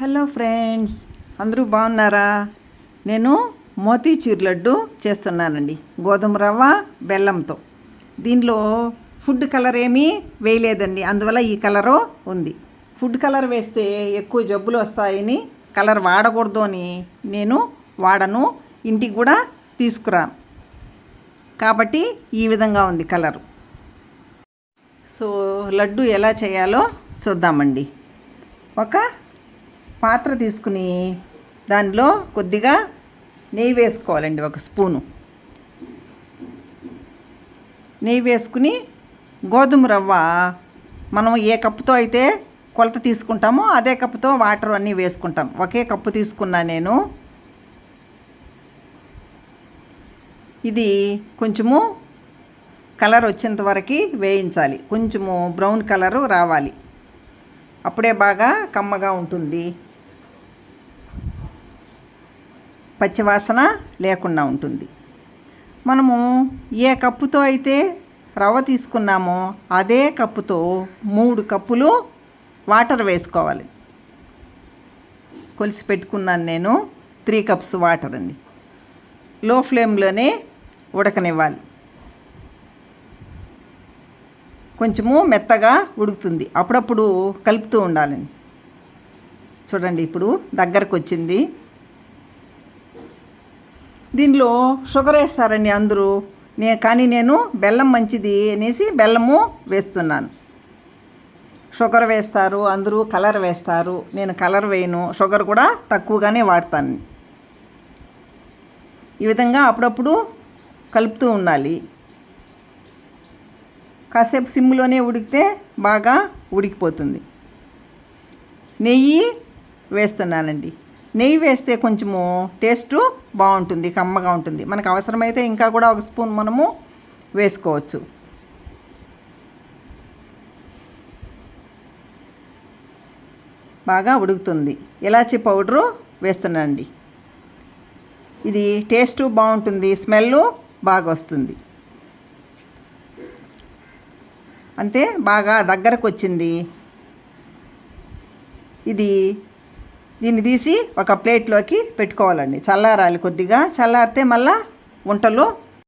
Hello friends అందరూ బాగున్నారా? నేను మోతీచూర్ లడ్డు చేస్తున్నానండి. గోధుమ రవ్వ బెల్లంతో. దీనిలో ఫుడ్ కలర్ ఏమీ వేయలేదండి. అందువల్ల ఈ కలరు ఉంది. ఫుడ్ కలర్ వేస్తే ఎక్కువ జబ్బులు వస్తాయని కలర్ వాడకూడదు అని నేను వాడను. ఇంటికి కూడా తీసుకురాను. కాబట్టి ఈ విధంగా ఉంది కలరు. సో లడ్డు ఎలా చేయాలో చూద్దామండి. ఒక పాత్ర తీసుకుని దానిలో కొద్దిగా నెయ్యి వేసుకోవాలండి ఒక స్పూను. నెయ్యి వేసుకుని గోధుమ రవ్వ మనం ఏ కప్పుతో అయితే కొలత తీసుకుంటామో అదే కప్పుతో వాటర్ అన్నీ వేసుకుంటాం. ఒకే కప్పు తీసుకున్నా నేను ఇది కొంచెము కలర్ వచ్చేంత వరకు వేయించాలి. కొంచెము బ్రౌన్ కలరు రావాలి. అప్పుడే బాగా కమ్మగా ఉంటుంది. పచ్చివాసన లేకుండా ఉంటుంది. మనము ఏ కప్పుతో అయితే రవ్వ తీసుకున్నామో అదే కప్పుతో మూడు కప్పులు వాటర్ వేసుకోవాలి. కొలిసి పెట్టుకున్నాను నేను త్రీ కప్స్ వాటర్ అండి. లో ఫ్లేమ్లోనే ఉడకనివ్వాలి. కొంచెము మెత్తగా ఉడుకుతుంది. అప్పుడప్పుడు కలుపుతూ ఉండాలండి. చూడండి ఇప్పుడు దగ్గరకు వచ్చింది దీనిలో షుగర్ వేస్తారండి అందరూ. నే కానీ నేను బెల్లం మంచిది అనేసి బెల్లము వేస్తున్నాను. షుగర్ వేస్తారు అందరూ కలర్ వేస్తారు. నేను కలర్ వేయను షుగర్ కూడా తక్కువగానే వాడతాను. ఈ విధంగా అప్పుడప్పుడు కలుపుతూ ఉండాలి. కాసేపు సిమ్లోనే ఉడికితే బాగా ఉడికిపోతుంది. నెయ్యి వేస్తున్నానండి. నెయ్యి వేస్తే కొంచెము టేస్ట్ బాగుంటుంది కమ్మగా ఉంటుంది. మనకు అవసరమైతే ఇంకా కూడా ఒక స్పూన్ మనము వేసుకోవచ్చు. బాగా ఉడుకుతుంది. ఇలాచి పౌడరు వేస్తున్నానండి. ఇది టేస్ట్ బాగుంటుంది స్మెల్ బాగా వస్తుంది. అంతే బాగా దగ్గరకు వచ్చింది. ఇది దీన్ని తీసి ఒక ప్లేట్లోకి పెట్టుకోవాలండి. చల్లారాలి కొద్దిగా. చల్లారితే మళ్ళీ వంటలో